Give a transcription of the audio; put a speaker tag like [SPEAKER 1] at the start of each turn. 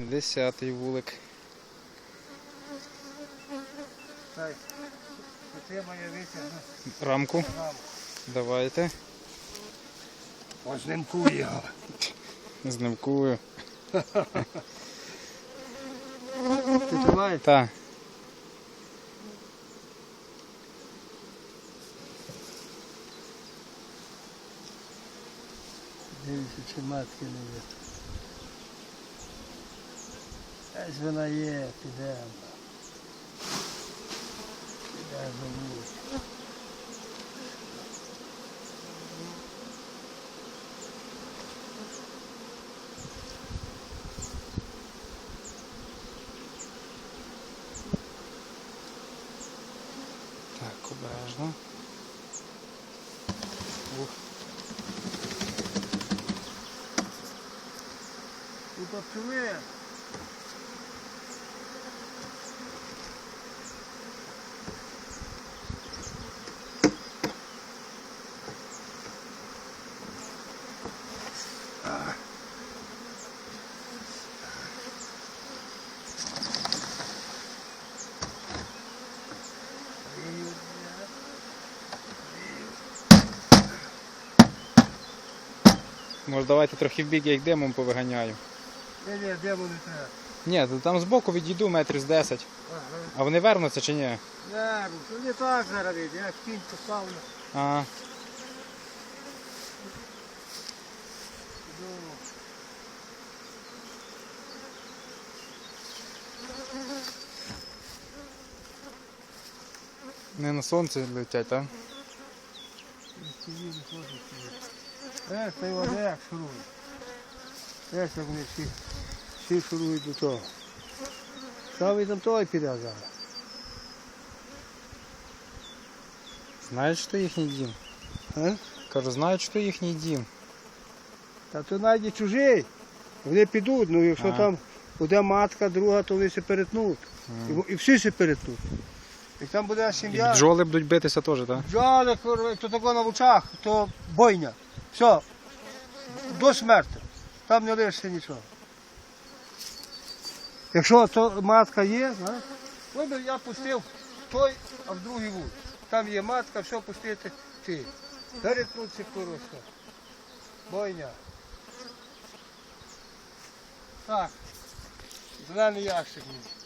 [SPEAKER 1] Десятий вулик.
[SPEAKER 2] Так.
[SPEAKER 1] Рамку. Давайте.
[SPEAKER 2] Ознимкую його.
[SPEAKER 1] Знимкую.
[SPEAKER 2] Ти тримаєш?
[SPEAKER 1] Та.
[SPEAKER 2] Дивіться, чи матки не є. Ось вона є, підемо. Піде зовуть.
[SPEAKER 1] Так, обережно. Ух.
[SPEAKER 2] Ну попливи.
[SPEAKER 1] Може давайте трохи в бік, я їх димом повиганяю.
[SPEAKER 2] Ні, ні, де вони треба?
[SPEAKER 1] Ні, то там збоку відійду метрів з 10.
[SPEAKER 2] Ага.
[SPEAKER 1] А вони вернуться чи ні?
[SPEAKER 2] Не, ну не так зараз я кінь поставлю.
[SPEAKER 1] А, не на сонце летять, так?
[SPEAKER 2] Е, та й вони як шурують. Е, як вони всі, всі шурують до того. Саме там той піде зараз.
[SPEAKER 1] Знають, що їхній дім.
[SPEAKER 2] Е?
[SPEAKER 1] Кажу, знають, що їхній дім.
[SPEAKER 2] Та то навіть чужий. Вони підуть, ну якщо
[SPEAKER 1] Ага.
[SPEAKER 2] там буде матка, друга, то вони се перетнуть. І, і всі се перетнуть. Як там буде
[SPEAKER 1] І
[SPEAKER 2] сім'я,
[SPEAKER 1] бджоли будуть битися теж, так?
[SPEAKER 2] бджоли, курва, то тако на лучах, то бойня. Все, до смерті. Там не лишиться нічого. Якщо то матка є, знаєш, би я пустив той, а в другий вулик. Там є матка, все пустити ти. Перетнуться курочка. Бойня. Так. Зелений ящик мені.